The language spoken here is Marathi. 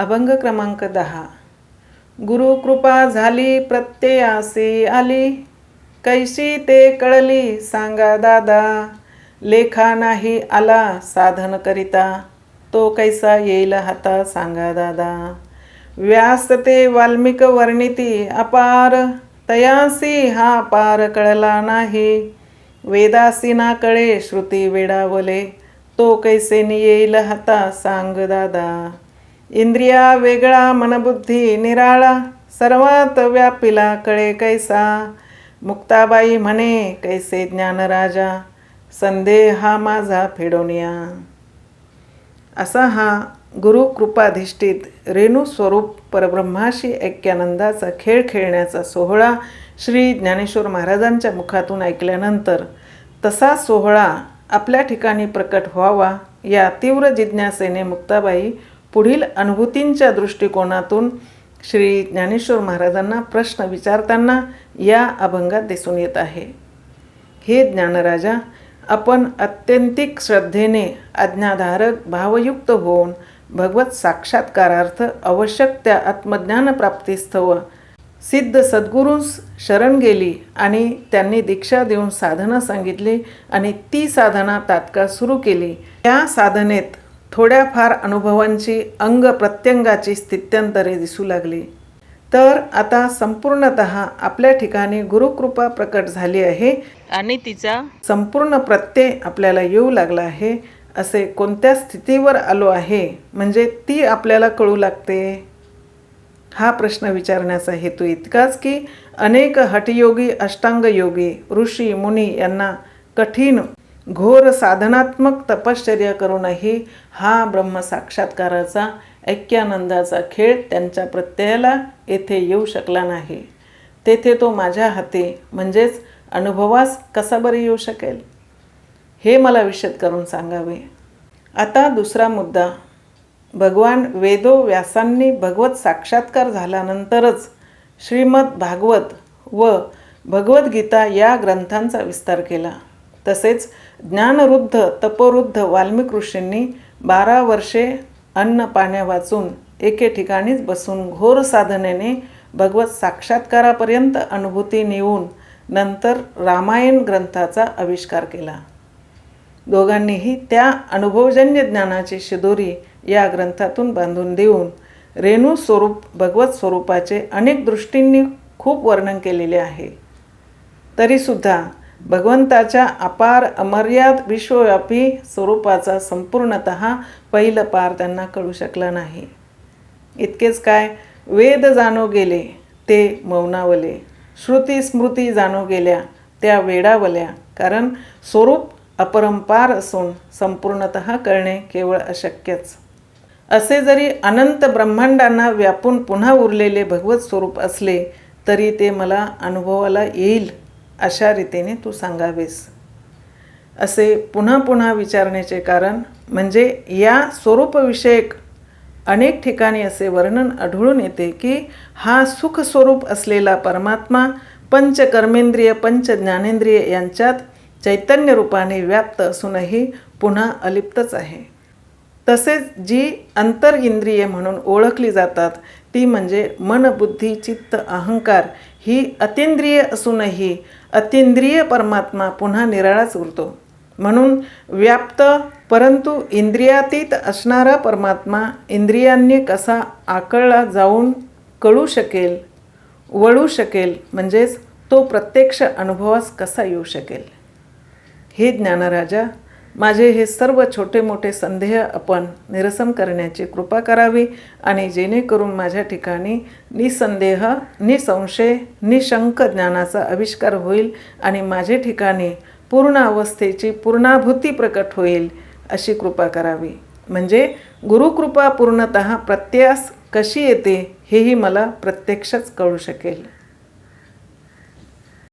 अभंग क्रमांक दहा. गुरुकृपा झाली प्रत्ययासी आली. कैशी ते कळली सांगा दादा. लेखा नाही आला साधन करिता. तो कैसा येईल हाता सांगा दादा. व्यास ते वाल्मिक वर्णिती अपार. तयासी हा पार कळला नाही. वेदासी ना कळे श्रुती वेडावले. तो कैसे येईल हाता सांग दादा. इंद्रिया वेगळा मनबुद्धी निराळा सर्वात व्यापिला कळे कैसा. मुक्ताबाई म्हणे कैसे ज्ञानराजा संदेह हा माझा फेडोनिया. असा हा गुरुकृपाधिष्ठित रेणुस्वरूप रेणू स्वरूप परब्रह्माशी ऐक्यानंदाचा खेळ खेळण्याचा सोहळा श्री ज्ञानेश्वर महाराजांच्या मुखातून ऐकल्यानंतर तसा सोहळा आपल्या ठिकाणी प्रकट व्हावा या तीव्र जिज्ञासेने मुक्ताबाई पुढील अनुभूतींच्या दृष्टिकोनातून श्री ज्ञानेश्वर महाराजांना प्रश्न विचारताना या अभंगात दिसून येत आहे. हे ज्ञानराजा आपण अत्यंतिक श्रद्धेने आज्ञाधारक भावयुक्त होऊन भगवत साक्षात्कारार्थ आवश्यक त्या आत्मज्ञान प्राप्तीस्थव सिद्ध सद्गुरूंस शरण गेली आणि त्यांनी दीक्षा देऊन साधना सांगितली आणि ती साधना तात्काळ सुरू केली. त्या साधनेत थोड्याफार अनुभवांची अंग प्रत्यंगाची स्थित्यंतरे दिसू लागली. तर आता संपूर्णत आपल्या ठिकाणी गुरुकृपा प्रकट झाली आहे. आणि तिचा संपूर्ण प्रत्यय आपल्याला येऊ लागला आहे. असे कोणत्या स्थितीवर आलो आहे? म्हणजे ती आपल्याला कळू लागते? हा प्रश्न विचारण्याचा हेतू इतकाच की अनेक हठयोगी अष्टांगयोगी ऋषी मुनी यांना कठीण घोर साधनात्मक तपश्चर्या करूनही हा ब्रह्मसाक्षात्काराचा ऐक्यानंदाचा खेळ त्यांच्या प्रत्ययाला येथे येऊ शकला नाही. तेथे तो माझ्या हाती म्हणजेच अनुभवास कसा बरे येऊ शकेल? हे मला विशद करून सांगावे. आता दुसरा मुद्दा. भगवान वेदो व्यासांनी भगवत साक्षात्कार झाल्यानंतरच श्रीमद भागवत व भगवद्गीता या ग्रंथांचा विस्तार केला. तसेच ज्ञानरुद्ध तपोरुद्ध वाल्मिक ऋषींनी बारा वर्षे अन्न पाण्या वाचून एके ठिकाणीच बसून घोर साधनेने भगवत साक्षात्कारापर्यंत अनुभूती नेऊन नंतर रामायण ग्रंथाचा आविष्कार केला. दोघांनीही त्या अनुभवजन्य ज्ञानाची शिदोरी या ग्रंथातून बांधून देऊन रेणू स्वरूप भगवत स्वरूपाचे अनेक दृष्टींनी खूप वर्णन केलेले आहे. तरीसुद्धा भगवंताच्या अपार अमर्याद विश्वव्यापी स्वरूपाचा संपूर्णत पहिलं पार त्यांना कळू शकला नाही. इतकेच काय वेद जाणो गेले ते मौनावले. श्रुती स्मृती जाणो गेल्या त्या वेडावल्या. कारण स्वरूप अपरंपार असून संपूर्णत कळणे केवळ अशक्यच. असे जरी अनंत ब्रह्मांडांना व्यापून पुन्हा उरलेले भगवत स्वरूप असले तरी ते मला अनुभवाला येईल. अशा रीतीने तू सांगावेस. असे पुन्हा पुन्हा विचारण्याचे कारण म्हणजे या स्वरूपविषयक अनेक ठिकाणी असे वर्णन आढळून येते की हा सुख स्वरूप असलेला परमात्मा पंचकर्मेंद्रिय पंच ज्ञानेंद्रिय यांच्यात चैतन्य रूपाने व्याप्त असूनही पुन्हा अलिप्तच आहे. तसेच जी अंतर इंद्रिय म्हणून ओळखली जातात ती म्हणजे मन बुद्धी चित्त अहंकार ही अतिंद्रिय असूनही अतिंद्रिय परमात्मा पुन्हा निराळाच उरतो. म्हणून व्याप्त परंतु इंद्रियातीत असणारा परमात्मा इंद्रियांनी कसा आकळला जाऊन कळू शकेल वळू शकेल म्हणजेच तो प्रत्यक्ष अनुभवास कसा येऊ शकेल? हे ज्ञानराजा माझे हे सर्व छोटे मोठे संदेह आपण निरसन करण्याची कृपा करावी आणि जेणेकरून माझ्या ठिकाणी निसंदेह निसंशय निशंक ज्ञानाचा आविष्कार होईल आणि माझे ठिकाणी पूर्ण अवस्थेची पूर्णाभूती प्रकट होईल अशी कृपा करावी. म्हणजे गुरुकृपा पूर्णत प्रत्ययास कशी येते हेही मला प्रत्यक्षच कळू शकेल.